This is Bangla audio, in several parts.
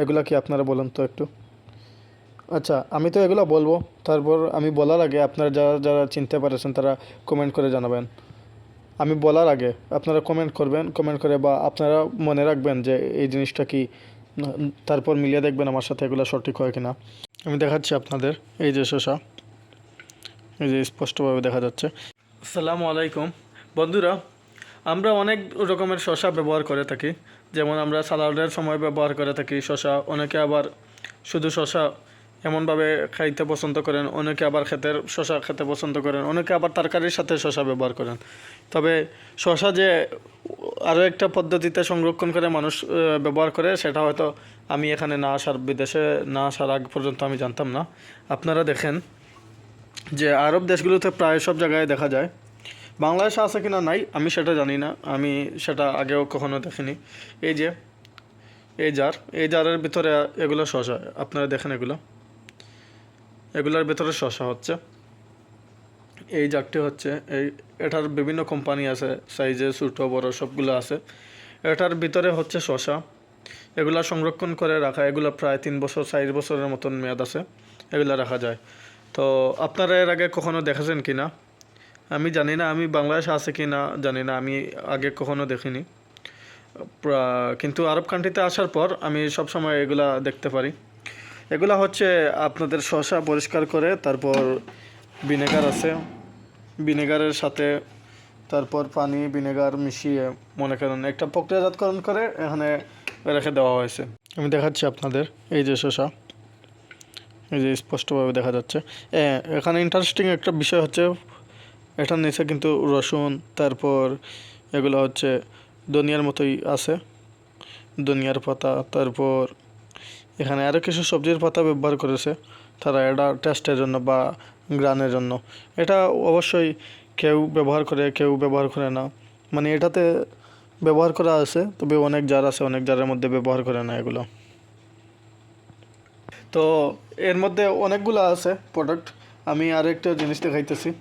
এগুলা কি আপনারা বলুন তো একটু? আচ্ছা আমি তো এগুলো বলব। তারপর আমি বলার আগে আপনারা যারা যারা চিনতে পারেছেন তারা কমেন্ট করে জানাবেন। আমি বলার আগে আপনারা কমেন্ট করবেন কমেন্ট করে বা আপনারা মনে রাখবেন যে এই জিনিসটা কি, তারপর মিলিয়ে দেখবেন আমার সাথে এগুলো সঠিক হয় কিনা। আমি দেখাচ্ছি আপনাদের, এই যে শসা এই যে স্পষ্টভাবে দেখা যাচ্ছে। আসসালামু আলাইকুম। বন্ধুরা আমরা অনেক রকমের শসা ব্যবহার করে থাকি। যেমন আমরা সালাডের সময় ব্যবহার করে থাকি শসা অনেকে আবার শুধু শসা এমনভাবে খাইতে পছন্দ করেন, অনেকে আবার খেতের শসা খেতে পছন্দ করেন, অনেকে আবার তরকারির সাথে শসা ব্যবহার করেন। তবে শসা যে আরও একটা পদ্ধতিতে সংরক্ষণ করে মানুষ ব্যবহার করে, সেটা হয়তো আমি এখানে না আসার, বিদেশে না আসার আগ পর্যন্ত আমি জানতাম না। আপনারা দেখেন যে আরব দেশগুলোতে প্রায় সব জায়গায় দেখা যায় বাংলাদেশে আছে কি না নাই, আমি সেটা জানি না। আমি সেটা আগেও কখনো দেখিনি। এই যে, এই জার, এই জারের ভিতরে এগুলো শশা আপনারা দেখেন এগুলো। এগুলোর ভিতরে শশা হচ্ছে। এই জারটি হচ্ছে, এই এটার বিভিন্ন কোম্পানি আছে, সাইজে ছোটো, বড়, সবগুলো আছে। এটার ভিতরে হচ্ছে শশা এগুলা সংরক্ষণ করে রাখা, এগুলো প্রায় তিন বছর, চার বছরের মতন মেয়াদ আছে, এগুলো রাখা যায়। তো আপনারা এর আগে কখনো দেখেছেন কি না জানি না আমি বাংলাদেশে আছে কি না, জানি না, আমি আগে কখনো দেখিনি। কিন্তু আরব কান্ট্রিতে আসার পর আমি সব সময় এগুলা দেখতে পারি। এগুলা হচ্ছে আপনাদের শসা পরিষ্কার করে, তারপর ভিনেগার আছে। ভিনেগারের সাথে তারপর পানি, ভিনেগার মিশিয়ে মনে করেন একটা প্রক্রিয়াজাতকরণ করে এখানে রেখে দেওয়া হয়েছে। আমি দেখাচ্ছি আপনাদের, এই যে শসা। এই যে স্পষ্টভাবে দেখা যাচ্ছে। এখানে ইন্টারেস্টিং একটা বিষয় হচ্ছে এটার নিচে কিন্তু রসুন, তারপর এগুলো হচ্ছে ধনিয়ার মতোই আছে, ধনিয়ার পাতা, তারপর এখানে আরও কিছু সবজির পাতা ব্যবহার করেছে তারা, এটা টেস্টের জন্য বা গ্রানের জন্য। এটা অবশ্যই কেউ ব্যবহার করে, কেউ ব্যবহার করে না। মানে এটাতে ব্যবহার করা আছে, তবে অনেক জার আছে, অনেক জারের মধ্যে ব্যবহার করে না এগুলো। তো এর মধ্যে অনেকগুলো আছে প্রোডাক্ট আমি আর একটা জিনিস দেখাইতেছি।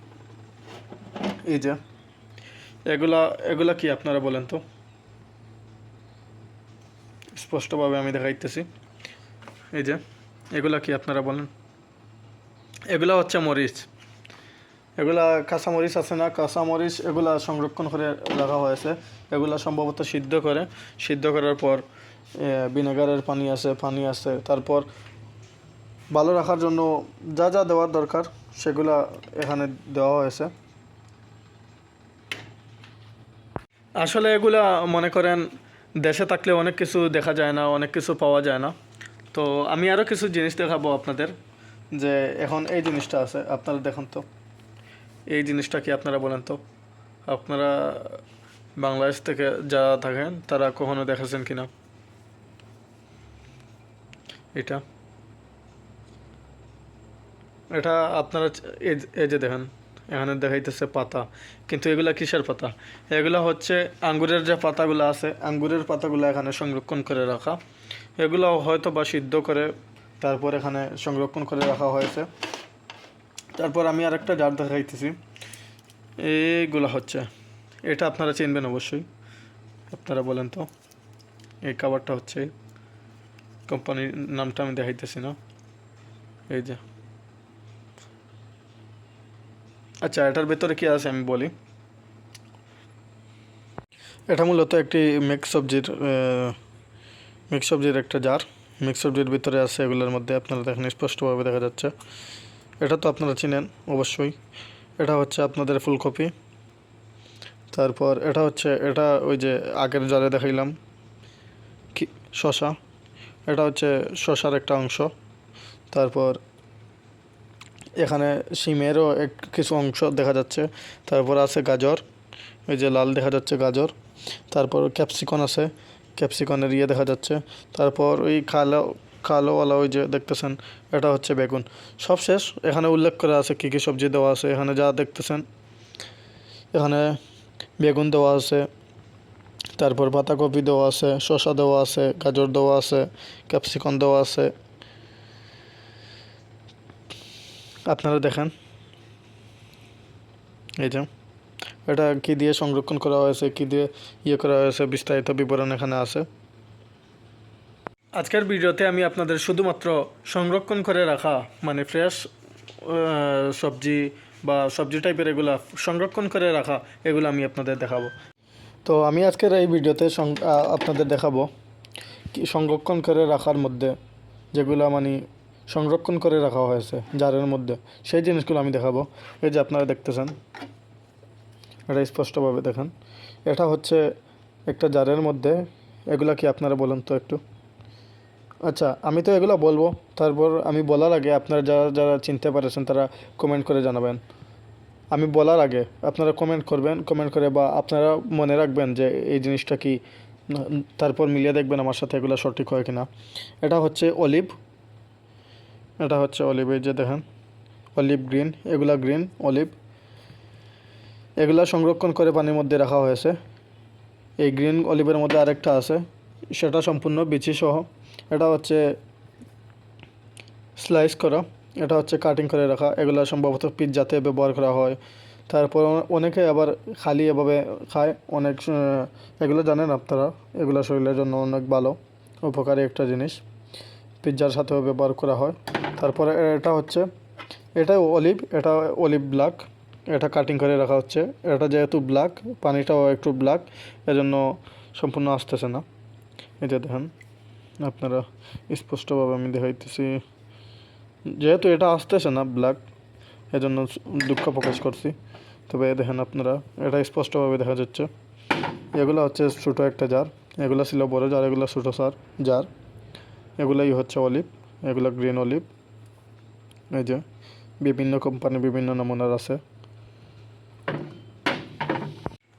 এই যে। এগুলা এগুলা কি আপনারা বলেন তো? স্পষ্টভাবে আমি দেখাইতেছি। এই যে, এগুলা কি আপনারা বলেন? এগুলা হচ্ছে মরিচ। এগুলা কাঁচা মরিচ আছে না? কাঁচা মরিচ এগুলা সংরক্ষণ করে রাখা হয়েছে। এগুলা সম্ভবত সিদ্ধ করে, সিদ্ধ করার পর ভিনেগারের পানি আছে পানি আছে। তারপর ভালো রাখার জন্য যা যা দেওয়ার দরকার, সেগুলা এখানে দেওয়া হয়েছে। আসলে এগুলা মনে করেন দেশে থাকলে অনেক কিছু দেখা যায় না, অনেক কিছু পাওয়া যায় না। তো আমি আরও কিছু জিনিস দেখাবো আপনাদের যে এখন এই জিনিসটা আছে, আপনারা দেখুন তো। এই জিনিসটা কি আপনারা বলেন তো? আপনারা বাংলাদেশ থেকে যারা থাকেন, তারা কখনো দেখেছেন কিনা? এটা। এটা আপনারা এই যে দেখেন। এখানে দেখাইতেছে পাতা। কিন্তু এগুলা কিসের পাতা? এগুলা হচ্ছে আঙ্গুরের যে পাতাগুলো আছে, আঙ্গুরের পাতাগুলো এখানে সংরক্ষণ করে রাখা। এগুলো হয়তো বা সিদ্ধ করে তারপর এখানে সংরক্ষণ করে রাখা হয়েছে। তারপর আমি আর একটা জার দেখাইতেছি। এইগুলা হচ্ছে। এটা আপনারা চিনবেন অবশ্যই। আপনারা বলেন তো, এই কাভারটা হচ্ছে কোম্পানির নামটা আমি দেখাইতেছি না। এই যে। আচ্ছা এটার ভেতরে কি আছে আমি বলি? এটা মূলত একটি মিক্স সবজির মিক্স সবজির একটা জার মিক্স সবজির ভিতরে আছে এগুলোর মধ্যে আপনারা দেখেন, স্পষ্টভাবে দেখা যাচ্ছে। এটা তো আপনারা চিনেন, অবশ্যই। এটা হচ্ছে আপনাদের ফুলকপি। তারপর এটা হচ্ছে, এটা ওই যে আগের জারে দেখাইলাম, কি শশা এটা হচ্ছে শশার একটা অংশ। তারপর এখানে সিমেরও এক কিছু অংশ দেখা যাচ্ছে। তারপর আছে গাজর ওই যে লাল দেখা যাচ্ছে গাজর। তারপর ক্যাপসিকন আছে ক্যাপসিকনের ইয়ে দেখা যাচ্ছে। তারপর ওই কালো, কালোওয়ালা ওই যে দেখতেছেন, এটা হচ্ছে বেগুন। সব শেষ, এখানে উল্লেখ করা আছে কী কী সবজি দেওয়া আছে, এখানে যা দেখতেছেন। এখানে বেগুন দেওয়া আছে, তারপর পাতাকপি দেওয়া আছে, শসা দেওয়া আছে, গাজর দেওয়া আছে ক্যাপসিকন দেওয়া আছে। আপনারা দেখেন। এই যে, এটা কী দিয়ে সংরক্ষণ করা হয়েছে, কী দিয়ে ইয়ে করা হয়েছে, বিস্তারিত বিবরণ এখানে আছে। আজকের ভিডিওতে আমি আপনাদের শুধুমাত্র সংরক্ষণ করে রাখা মানে ফ্রেশ সবজি বা সবজি টাইপের এগুলা সংরক্ষণ করে রাখা, এগুলো আমি আপনাদের দেখাবো। তো আমি আজকের এই ভিডিওতে আপনাদের দেখাবো সংরক্ষণ করে রাখার মধ্যে যেগুলো মানে সংরক্ষণ করে রাখা হয়েছে জারের মধ্যে। সেই জিনিসগুলো আমি দেখাবো। এই যে আপনারা দেখতেছেন, এটা স্পষ্টভাবে দেখেন। এটা হচ্ছে একটা জারের মধ্যে, এগুলা কি আপনারা বলুন তো একটু? আচ্ছা আমি তো এগুলো বলব। তারপর আমি বলার আগে আপনারা যারা যারা চিনতে পারেছেন তারা কমেন্ট করে জানাবেন। আমি বলার আগে আপনারা কমেন্ট করবেন কমেন্ট করে বা আপনারা মনে রাখবেন যে এই জিনিসটা কি, তারপর মিলিয়ে দেখবেন আমার সাথে এগুলো সঠিক হয় কিনা। এটা হচ্ছে অলিভ। এটা হচ্ছে অলিভ এই যে দেখেন অলিভ গ্রিন এগুলা গ্রিন অলিভ এগুলা সংরক্ষণ করে পানির মধ্যে রাখা হয়েছে। এই গ্রিন অলিভের মধ্যে আরেকটা আছে, সেটা সম্পূর্ণ বিচি সহ। এটা হচ্ছে স্লাইস করা, এটা হচ্ছে কাটিং করে রাখা। এগুলো সম্ভবত পিৎজাতে ব্যবহার করা হয়। তারপর অনেকে আবার খালি এভাবে খায়। অনেক এগুলো জানেন আপনারা, এগুলো শরীরের জন্য অনেক ভালো, উপকারী একটা জিনিস। পিৎজার সাথেও ব্যবহার করা হয়। তারপরে এটা হচ্ছে এটা অলিভ এটা অলিভ ব্ল্যাক, এটা কাটিং করে রাখা হচ্ছে। এটা যেহেতু ব্ল্যাক, পানিটাও একটু ব্ল্যাক, এজন্য সম্পূর্ণ আসতেছে না। এটা দেখেন, আপনারা স্পষ্টভাবে আমি দেখাইতেছি। যেহেতু এটা আসতেছে না ব্ল্যাক, এজন্য দুঃখ প্রকাশ করছি। তবে দেখেন আপনারা, এটা স্পষ্টভাবে দেখা যাচ্ছে। এগুলো হচ্ছে ছোটো একটা জার, এগুলো ছিল বড় জার, এগুলো ছোটো সার জার। এগুলাই হচ্ছে অলিভ, এগুলো গ্রিন অলিভ। এই যে, বিভিন্ন কোম্পানি বিভিন্ন নমুনার আছে।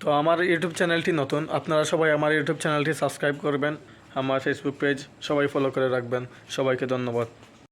তো আমার ইউটিউব চ্যানেলটি নতুন, আপনারা সবাই আমার ইউটিউব চ্যানেলটি সাবস্ক্রাইব করবেন। আমার ফেসবুক পেজ সবাই ফলো করে রাখবেন। সবাইকে ধন্যবাদ।